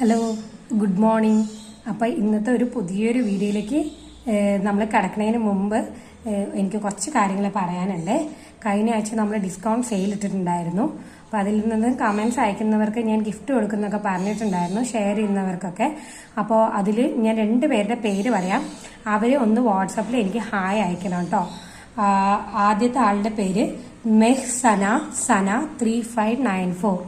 Hello good morning. അപ്പോൾ ഇന്നത്തെ ഒരു പുതിയൊരു വീഡിയോയിലേക്ക് നമ്മൾ കിടക്കുന്നതിന് മുമ്പ് എനിക്ക് കുറച്ച് കാര്യങ്ങൾ പറയാനുണ്ട്. കഴിഞ്ഞ ആഴ്ച നമ്മൾ ഡിസ്കൗണ്ട് സെയിൽ ഇട്ടിട്ടുണ്ടായിരുന്നു. അപ്പോൾ അതിൽ നിന്ന് കമൻസ് അയക്കുന്നവർക്ക് ഞാൻ ഗിഫ്റ്റ് കൊടുക്കുന്നൊക്കെ പറഞ്ഞിട്ടുണ്ടായിരുന്നു ഷെയർ ചെയ്യുന്നവർക്കൊക്കെ. അപ്പോൾ അതിൽ ഞാൻ രണ്ട് പേരുടെ പേര് പറയാം. അവർ ഒന്ന് വാട്സപ്പിൽ എനിക്ക് ഹായ് അയക്കണം കേട്ടോ ആദ്യത്തെ ആളുടെ പേര് Meh Sana Sana three five nine four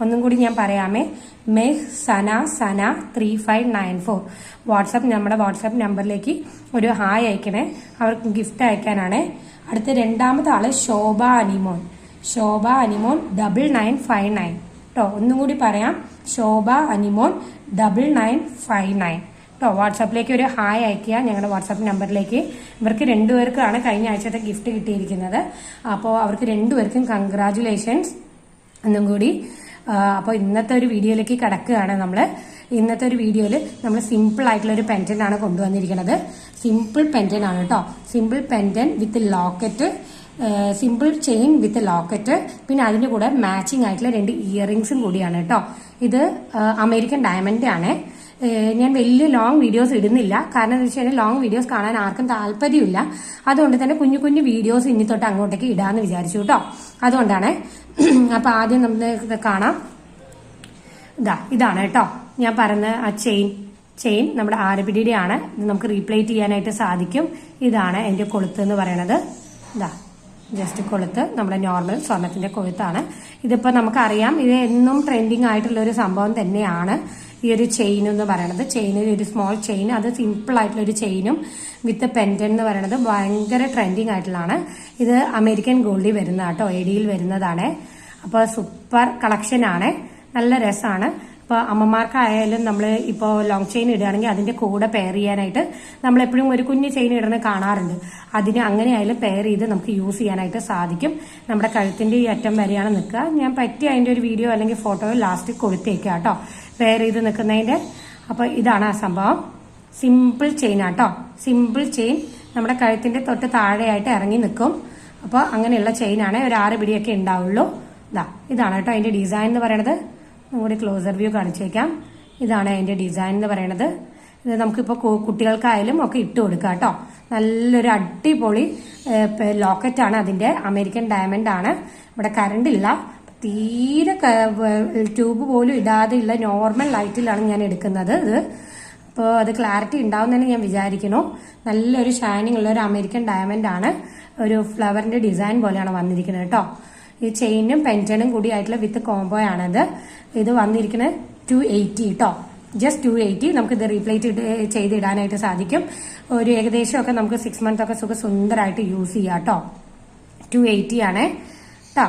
ഒന്നും കൂടി ഞാൻ പറയാമേ. Meh Sana Sana three five nine four. WhatsApp നമ്മുടെ വാട്സപ്പ് നമ്പറിലേക്ക് ഒരു ഹായ് അയക്കണേ. അവർക്ക് ഗിഫ്റ്റ് അയക്കാനാണ്. അടുത്ത രണ്ടാമത്തെ ആൾ Shobha Animon. Shobha Animon double nine five nine. കേട്ടോ ഒന്നും കൂടി പറയാം. Shobha Animon double nine five nine. കേട്ടോ വാട്സാപ്പിലേക്ക് ഒരു ഹായ് അയക്കുക. ഞങ്ങളുടെ വാട്സാപ്പ് നമ്പറിലേക്ക് ഇവർക്ക് രണ്ടുപേർക്കാണ് കഴിഞ്ഞ ആഴ്ചത്തെ ഗിഫ്റ്റ് കിട്ടിയിരിക്കുന്നത്. അപ്പോൾ അവർക്ക് രണ്ടുപേർക്കും കൺഗ്രാചുലേഷൻസ് ഒന്നും കൂടി അപ്പോൾ ഇന്നത്തെ ഒരു വീഡിയോയിലേക്ക് കിടക്കുകയാണ് നമ്മൾ ഇന്നത്തെ ഒരു വീഡിയോയിൽ നമ്മൾ സിമ്പിൾ ആയിട്ടുള്ള ഒരു പെന്റൻ ആണ് കൊണ്ടുവന്നിരിക്കുന്നത്. സിമ്പിൾ പെന്റൻ ആണ് കേട്ടോ simple pendant with locket simple chain with locket പിന്നെ അതിന്റെ കൂടെ മാച്ചിങ് ആയിട്ടുള്ള രണ്ട് ഇയറിങ്സും കൂടിയാണ് കേട്ടോ ഇത് അമേരിക്കൻ ഡയമണ്ട് ആണ്. ഞാൻ വലിയ ലോങ് വീഡിയോസ് ഇടുന്നില്ല. കാരണം എന്താ വെച്ച് കഴിഞ്ഞാൽ ലോങ് വീഡിയോസ് കാണാൻ ആർക്കും താല്പര്യമില്ല. അതുകൊണ്ട് തന്നെ കുഞ്ഞു കുഞ്ഞു വീഡിയോസ് ഇനി തൊട്ട് അങ്ങോട്ടേക്ക് ഇടാന്ന് വിചാരിച്ചു കേട്ടോ. അതുകൊണ്ടാണ്. അപ്പൊ ആദ്യം നമുക്ക് കാണാം. ഇതാ ഇതാണ് കേട്ടോ. ഞാൻ പറഞ്ഞ ആ ചെയിൻ ചെയിൻ നമ്മുടെ ആരപിടിയുടെ ആണ് ഇത് നമുക്ക് റീപ്ലേറ്റ് ചെയ്യാനായിട്ട് സാധിക്കും. ഇതാണ് എന്റെ കൊളുത്ത് എന്ന് പറയണത് ഇതാ ജസ്റ്റ് കൊളുത്ത്. നമ്മുടെ നോർമൽ സ്വർണത്തിന്റെ കൊളുത്താണ്. ഇതിപ്പോ നമുക്കറിയാം ഇത് എന്നും ട്രെൻഡിങ് ആയിട്ടുള്ള ഒരു സംഭവം തന്നെയാണ്. ഈ ഒരു ചെയിൻ എന്ന് പറയണത്. ചെയിനിൽ ഒരു സ്മോൾ ചെയിൻ അത് സിമ്പിൾ ആയിട്ടുള്ള ഒരു ചെയിനും വിത്ത് പെൻഡൻ എന്ന് പറയണത് ഭയങ്കര ട്രെൻഡിങ് ആയിട്ടുള്ളതാണ്. ഇത് അമേരിക്കൻ ഗോൾഡിൽ വരുന്ന കേട്ടോ. എഡിയിൽ വരുന്നതാണ്. അപ്പോൾ സൂപ്പർ കളക്ഷൻ ആണ്. നല്ല രസമാണ് ഇപ്പോൾ അമ്മമാർക്കായാലും നമ്മൾ ഇപ്പോൾ ലോങ് ചെയിൻ ഇടുകയാണെങ്കിൽ അതിന്റെ കൂടെ പെയർ ചെയ്യാനായിട്ട് നമ്മൾ എപ്പോഴും ഒരു കുഞ്ഞു ചെയിൻ ഇടുന്നത് കാണാറുണ്ട്. അതിന് അങ്ങനെയായാലും പെയർ ചെയ്ത് നമുക്ക് യൂസ് ചെയ്യാനായിട്ട് സാധിക്കും. നമ്മുടെ കഴുത്തിന്റെ ഈ അറ്റം വരെയാണ് നിൽക്കുക. ഞാൻ പറ്റിയ അതിന്റെ ഒരു വീഡിയോ അല്ലെങ്കിൽ ഫോട്ടോ ലാസ്റ്റ് കൊടുത്തേക്കാം കേട്ടോ. പെയർ ചെയ്ത് നിൽക്കുന്നതിന്റെ. അപ്പോൾ ഇതാണ് ആ സംഭവം. സിമ്പിൾ ചെയിൻ ആട്ടോ. സിമ്പിൾ ചെയിൻ നമ്മുടെ കഴുത്തിന്റെ തൊട്ട് താഴെയായിട്ട് ഇറങ്ങി നിൽക്കും. അപ്പോൾ അങ്ങനെയുള്ള ചെയിനാണ് ഒരു ആറ് പിടിയൊക്കെ ഉണ്ടാവുള്ളൂ. ഇതാ ഇതാണ് കേട്ടോ അതിന്റെ ഡിസൈൻ എന്ന് പറയണത്. കൂടി ക്ലോസർ വ്യൂ കാണിച്ചേക്കാം. ഇതാണ് അതിന്റെ ഡിസൈൻ എന്ന് പറയണത്. ഇത് നമുക്കിപ്പോൾ കുട്ടികൾക്കായാലും ഒക്കെ ഇട്ട് കൊടുക്കാം കേട്ടോ. നല്ലൊരു അടിപൊളി ലോക്കറ്റ് ആണ് അതിന്റെ. അമേരിക്കൻ ഡയമണ്ട് ആണ്. ഇവിടെ കറണ്ട് ഇല്ല. തീരെ ട്യൂബ് പോലും ഇടാതെയുള്ള നോർമൽ ലൈറ്റിലാണ് ഞാൻ എടുക്കുന്നത്. ഇത് അപ്പോൾ അത് ക്ലാരിറ്റി ഉണ്ടാവുന്നതെന്ന് ഞാൻ വിചാരിക്കുന്നു. നല്ലൊരു ഷൈനിങ് ഉള്ള ഒരു അമേരിക്കൻ ഡയമണ്ട് ആണ്. ഒരു ഫ്ലവറിന്റെ ഡിസൈൻ പോലെയാണ് വന്നിരിക്കുന്നത് കേട്ടോ. ഈ ചെയിനും പെന്റനും കൂടി ആയിട്ടുള്ള വിത്ത് കോംബോ ആണത്. ഇത് വന്നിരിക്കുന്നത് ടു എയ്റ്റി കേട്ടോ ജസ്റ്റ് ടു എയ്റ്റി ഇത് റീപ്ലേറ്റ് ചെയ്ത് ഇടാനായിട്ട് സാധിക്കും. ഒരു ഏകദേശമൊക്കെ നമുക്ക് സിക്സ് മന്ത്സ് ഒക്കെ സുഖ സുന്ദരമായിട്ട് യൂസ് ചെയ്യാം കേട്ടോ ടു എയ്റ്റി ആണ്. കേട്ടോ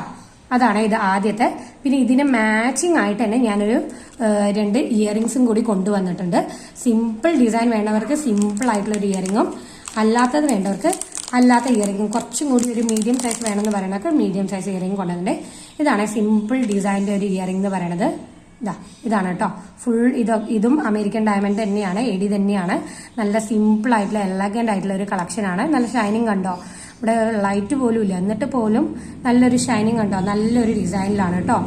അതാണ് ഇത് ആദ്യത്തെ. പിന്നെ ഇതിന് മാച്ചിങ് ആയിട്ട് തന്നെ ഞാനൊരു രണ്ട് ഇയറിങ്സും കൂടി കൊണ്ടുവന്നിട്ടുണ്ട്. സിമ്പിൾ ഡിസൈൻ വേണ്ടവർക്ക് സിമ്പിൾ ആയിട്ടുള്ള ഒരു ഇയറിങ്ങും അല്ലാത്തത് വേണ്ടവർക്ക് അല്ലാത്ത ഇയറിങ്ങും കുറച്ചും കൂടി ഒരു മീഡിയം സൈസ് വേണമെന്ന് പറയുന്നവർക്ക് മീഡിയം സൈസ് ഇയറിങ് കൊണ്ടുവന്നിട്ടുണ്ട്. ഇതാണ് സിമ്പിൾ ഡിസൈന്റെ ഒരു ഇയറിംഗ് എന്ന് പറയുന്നത് ഇതാ ഇതാണ് കേട്ടോ ഫുൾ ഇത് ഇതും അമേരിക്കൻ ഡയമണ്ട് തന്നെയാണ് എഡി തന്നെയാണ്. നല്ല സിമ്പിൾ ആയിട്ടുള്ള എലഗന്റ് ആയിട്ടുള്ള ഒരു കളക്ഷനാണ് നല്ല ഷൈനിങ് കണ്ടോ? ഇവിടെ ലൈറ്റ് പോലും ഇല്ല. എന്നിട്ട് പോലും നല്ലൊരു ഷൈനിങ് ഉണ്ടോ? നല്ലൊരു ഡിസൈനിലാണ് കേട്ടോ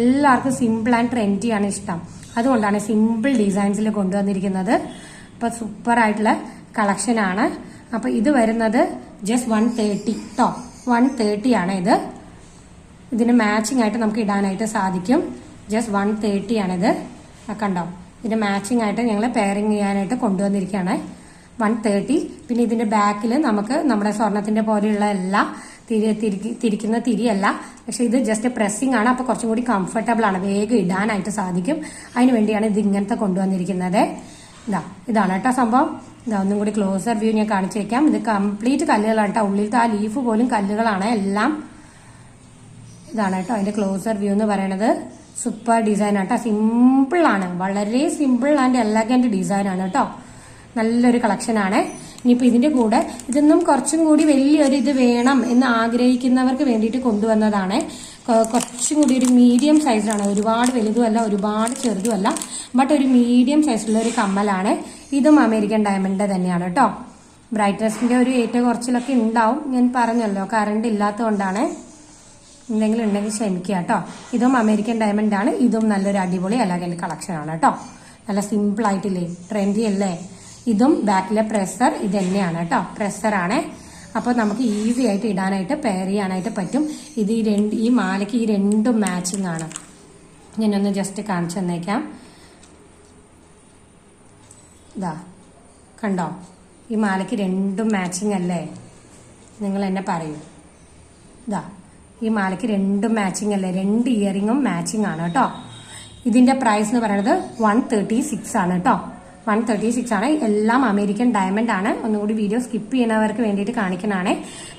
എല്ലാവർക്കും സിമ്പിൾ ആൻഡ് ട്രെൻഡി ആണ് ഇഷ്ടം. അതുകൊണ്ടാണ് സിമ്പിൾ ഡിസൈൻസിൽ കൊണ്ടുവന്നിരിക്കുന്നത്. അപ്പോൾ സൂപ്പർ ആയിട്ടുള്ള കളക്ഷൻ ആണ്. അപ്പൊ ഇത് വരുന്നത് ജസ്റ്റ് വൺ തേർട്ടി കേട്ടോ വൺ തേർട്ടി ആണ് ഇത്. ഇതിന് മാച്ചിങ് ആയിട്ട് നമുക്ക് ഇടാനായിട്ട് സാധിക്കും. ജസ്റ്റ് വൺ തേർട്ടി ആ കണ്ടോ? ഇതിന് മാച്ചിങ് ആയിട്ട് ഞങ്ങൾ പെയറിങ് ചെയ്യാനായിട്ട് കൊണ്ടുവന്നിരിക്കുകയാണ് വൺ തേർട്ടി പിന്നെ ഇതിന്റെ ബാക്കിൽ നമുക്ക് നമ്മുടെ സ്വർണത്തിന്റെ പോലെയുള്ള എല്ലാം തിരി തിരി തിരിക്കുന്ന തിരിയല്ല. പക്ഷെ ഇത് ജസ്റ്റ് പ്രസ്സിംഗ് ആണ്. അപ്പോൾ കുറച്ചും കൂടി കംഫർട്ടബിൾ ആണ്. വേഗം ഇടാനായിട്ട് സാധിക്കും. അതിന് വേണ്ടിയാണ് ഇത് ഇങ്ങനത്തെ കൊണ്ടുവന്നിരിക്കുന്നത്. ഇതാ ഇതാണ് കേട്ടോ സംഭവം. ഇതാ ഒന്നും കൂടി ക്ലോസർ വ്യൂ ഞാൻ കാണിച്ചു കാണിച്ചേക്കാം ഇത് കംപ്ലീറ്റ് കല്ലുകളാണ് കേട്ടോ. ഉള്ളിലത്തെ ആ ലീഫ് പോലും കല്ലുകളാണ് എല്ലാം. ഇതാണ് കേട്ടോ അതിന്റെ ക്ലോസർ വ്യൂ എന്ന് പറയണത്. സൂപ്പർ ഡിസൈൻ ആട്ടോ സിമ്പിൾ ആണ്. വളരെ സിമ്പിൾ ആൻഡ് എലഗന്റ് ഡിസൈൻ ആണ് കേട്ടോ. നല്ലൊരു കളക്ഷൻ ആണ്. ഇനിയിപ്പോ ഇതിന്റെ കൂടെ ഇതൊന്നും കുറച്ചും കൂടി വലിയൊരു ഇത് വേണം എന്ന് ആഗ്രഹിക്കുന്നവർക്ക് വേണ്ടിയിട്ട് കൊണ്ടുവന്നതാണ്. കുറച്ചും കൂടി ഒരു മീഡിയം സൈസിലാണ് ഒരുപാട് വലുതുമല്ല ഒരുപാട് ചെറുതുമല്ല ബട്ട് ഒരു മീഡിയം സൈസിലുള്ള ഒരു കമ്മലാണ്. ഇതും അമേരിക്കൻ ഡയമണ്ട് തന്നെയാണ് കേട്ടോ ബ്രൈറ്റ്നസിന്റെ ഒരു ഏറ്റവും കുറച്ചിലൊക്കെ ഉണ്ടാവും. ഞാൻ പറഞ്ഞല്ലോ കറണ്ട് ഇല്ലാത്തതുകൊണ്ടാണ്. എന്തെങ്കിലും ഉണ്ടെങ്കിൽ ക്ഷമിക്കുക കേട്ടോ ഇതും അമേരിക്കൻ ഡയമണ്ട് ആണ്. ഇതും നല്ലൊരു അടിപൊളി അല്ലെങ്കിൽ കളക്ഷൻ ആണ് കേട്ടോ നല്ല സിമ്പിൾ ആയിട്ടില്ലേ? ട്രെൻഡി അല്ലേ? ഇതും ബാക്കിലെ പ്രസർ ഇത് തന്നെയാണ് കേട്ടോ പ്രസറാണ് അപ്പോൾ നമുക്ക് ഈസി ആയിട്ട് ഇടാനായിട്ട് പെയർ ചെയ്യാനായിട്ട് പറ്റും. ഇത് ഈ രണ്ട് ഈ മാലയ്ക്ക് ഈ രണ്ടും മാച്ചിങ് ആണ്. ഞാനൊന്ന് ജസ്റ്റ് കാണിച്ചു തന്നേക്കാം. ഇതാ കണ്ടോ? ഈ മാലയ്ക്ക് രണ്ടും മാച്ചിങ് അല്ലേ? നിങ്ങൾ എന്നെ പറയൂ. ഇതാ ഈ മാലയ്ക്ക് രണ്ടും മാച്ചിങ് അല്ലേ? രണ്ട് ഇയറിങ്ങും മാച്ചിങ് ആണ് കേട്ടോ. ഇതിന്റെ പ്രൈസ് എന്ന് പറയുന്നത് വൺ തേർട്ടി സിക്സ് ആണ് കേട്ടോ. വൺ തേർട്ടി സിക്സ് ആണ്. എല്ലാം അമേരിക്കൻ ഡയമണ്ട് ആണ്. ഒന്നുകൂടി വീഡിയോ സ്കിപ്പ് ചെയ്യുന്നവർക്ക് വേണ്ടിയിട്ട് കാണിക്കുന്നതാണ്.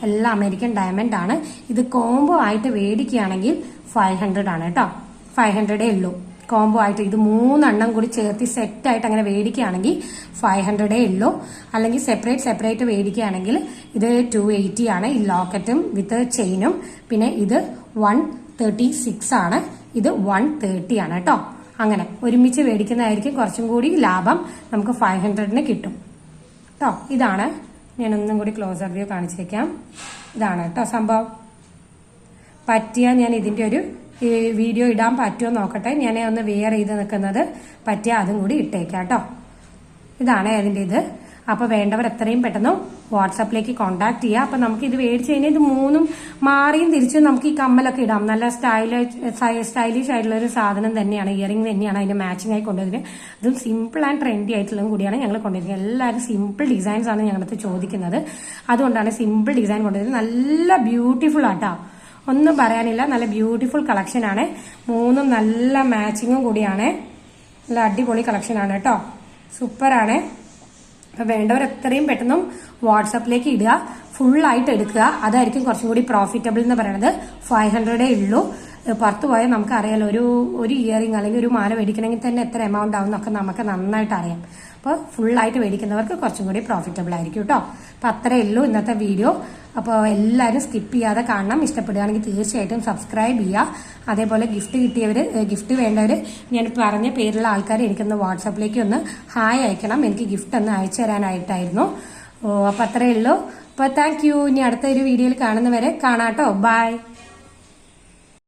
എല്ലാം അമേരിക്കൻ ഡയമണ്ട് ആണ്. ഇത് കോംബോ ആയിട്ട് മേടിക്കുകയാണെങ്കിൽ ഫൈവ് ഹൺഡ്രഡ് ആണ് കേട്ടോ. ഫൈവ് ഹൺഡ്രഡേ ഉള്ളൂ. കോംബോ ആയിട്ട് ഇത് മൂന്നെണ്ണം കൂടി ചേർത്ത് സെറ്റ് ആയിട്ട് അങ്ങനെ മേടിക്കുകയാണെങ്കിൽ ഫൈവ് ഹൺഡ്രഡേ ഉള്ളൂ. അല്ലെങ്കിൽ സെപ്പറേറ്റ് സെപ്പറേറ്റ് മേടിക്കുകയാണെങ്കിൽ ഇത് ടു എയ്റ്റി ആണ്. ഈ ലോക്കറ്റും വിത്ത് ചെയിനും പിന്നെ ഇത് വൺ തേർട്ടി സിക്സ് ആണ്. ഇത് വൺ തേർട്ടി ആണ് കേട്ടോ. അങ്ങനെ ഒരുമിച്ച് മേടിക്കുന്നതായിരിക്കും. കുറച്ചും കൂടി ലാഭം നമുക്ക് ഫൈവ് ഹൺഡ്രഡിന് കിട്ടും. കേട്ടോ ഇതാണ്. ഞാൻ ഒന്നും കൂടി ക്ലോസർ വ്യൂ കാണിച്ചേക്കാം. ഇതാണ് കേട്ടോ സംഭവം. പറ്റിയാൽ ഞാൻ ഇതിന്റെ ഒരു വീഡിയോ ഇടാൻ പറ്റുമോ നോക്കട്ടെ. ഞാൻ ഒന്ന് വെയർ ചെയ്ത് നിൽക്കുന്നത് പറ്റിയാൽ അതും കൂടി ഇട്ടേക്കാം കേട്ടോ ഇതാണ് അതിന്റെ ഇത് അപ്പൊ വേണ്ടവർ എത്രയും പെട്ടെന്ന് വാട്സാപ്പിലേക്ക് കോൺടാക്ട് ചെയ്യുക അപ്പൊ നമുക്ക് ഇത് മേടിച്ച് കഴിഞ്ഞാൽ ഇത് മൂന്നും മാറിയും തിരിച്ചും നമുക്ക് ഈ കമ്മലൊക്കെ ഇടാം. നല്ല സ്റ്റൈലി സ്റ്റൈലിഷ് ആയിട്ടുള്ള ഒരു സാധനം തന്നെയാണ് ഇയറിംഗ് തന്നെയാണ് അതിന്റെ മാച്ചിങ് ആയി കൊണ്ടുവരുന്നത്. അതും സിമ്പിൾ ആൻഡ് ട്രെൻഡി ആയിട്ടുള്ളതും കൂടിയാണ് ഞങ്ങൾ കൊണ്ടുവരുന്നത്. എല്ലാവരും സിമ്പിൾ ഡിസൈൻസ് ആണ് ഞങ്ങളടുത്ത് ചോദിക്കുന്നത്. അതുകൊണ്ടാണ് സിമ്പിൾ ഡിസൈൻ കൊണ്ടുവരുന്നത്. നല്ല ബ്യൂട്ടിഫുൾ ആട്ടോ. ഒന്നും പറയാനില്ല. നല്ല ബ്യൂട്ടിഫുൾ കളക്ഷൻ ആണ്. മൂന്നും നല്ല മാച്ചിങ്ങും കൂടിയാണ്. നല്ല അടിപൊളി കളക്ഷൻ ആണ് കേട്ടോ. സൂപ്പറാണ് അപ്പൊ വേണ്ടവർ എത്രയും പെട്ടെന്നും വാട്സപ്പിലേക്ക് ഇടുക. ഫുൾ ആയിട്ട് എടുക്കുക. അതായിരിക്കും കുറച്ചും കൂടി പ്രോഫിറ്റബിൾ എന്ന് പറയുന്നത് ഫൈവ് ഹൺഡ്രഡേ ഉള്ളൂ. പുറത്തു പോയാൽ നമുക്കറിയാലോ ഒരു ഒരു ഇയറിംഗ് അല്ലെങ്കിൽ ഒരു മാല മേടിക്കണമെങ്കിൽ തന്നെ എത്ര എമൗണ്ട് ആവും എന്നൊക്കെ നമുക്ക് നന്നായിട്ട് അറിയാം. അപ്പോൾ ഫുൾ ആയിട്ട് മേടിക്കുന്നവർക്ക് കുറച്ചും കൂടി പ്രോഫിറ്റബിൾ ആയിരിക്കും കേട്ടോ അപ്പൊ അത്രേ ഉള്ളൂ ഇന്നത്തെ വീഡിയോ അപ്പോൾ എല്ലാവരും സ്കിപ്പ് ചെയ്യാതെ കാണണം. ഇഷ്ടപ്പെടുകയാണെങ്കിൽ തീർച്ചയായിട്ടും സബ്സ്ക്രൈബ് ചെയ്യുക. അതേപോലെ ഗിഫ്റ്റ് കിട്ടിയവർ ഗിഫ്റ്റ് വേണ്ടവർ ഞാൻ പറഞ്ഞ പേരുള്ള ആൾക്കാർ എനിക്കൊന്ന് വാട്സാപ്പിലേക്ക് ഒന്ന് ഹായ് അയക്കണം. എനിക്ക് ഗിഫ്റ്റ് ഒന്ന് അയച്ചു തരാനായിട്ടായിരുന്നു. ഓ അപ്പം അത്രയേ ഉള്ളൂ. അപ്പോൾ താങ്ക് യു ഇനി അടുത്ത ഒരു വീഡിയോയിൽ കാണുന്നവരെ കാണാട്ടോ ബൈ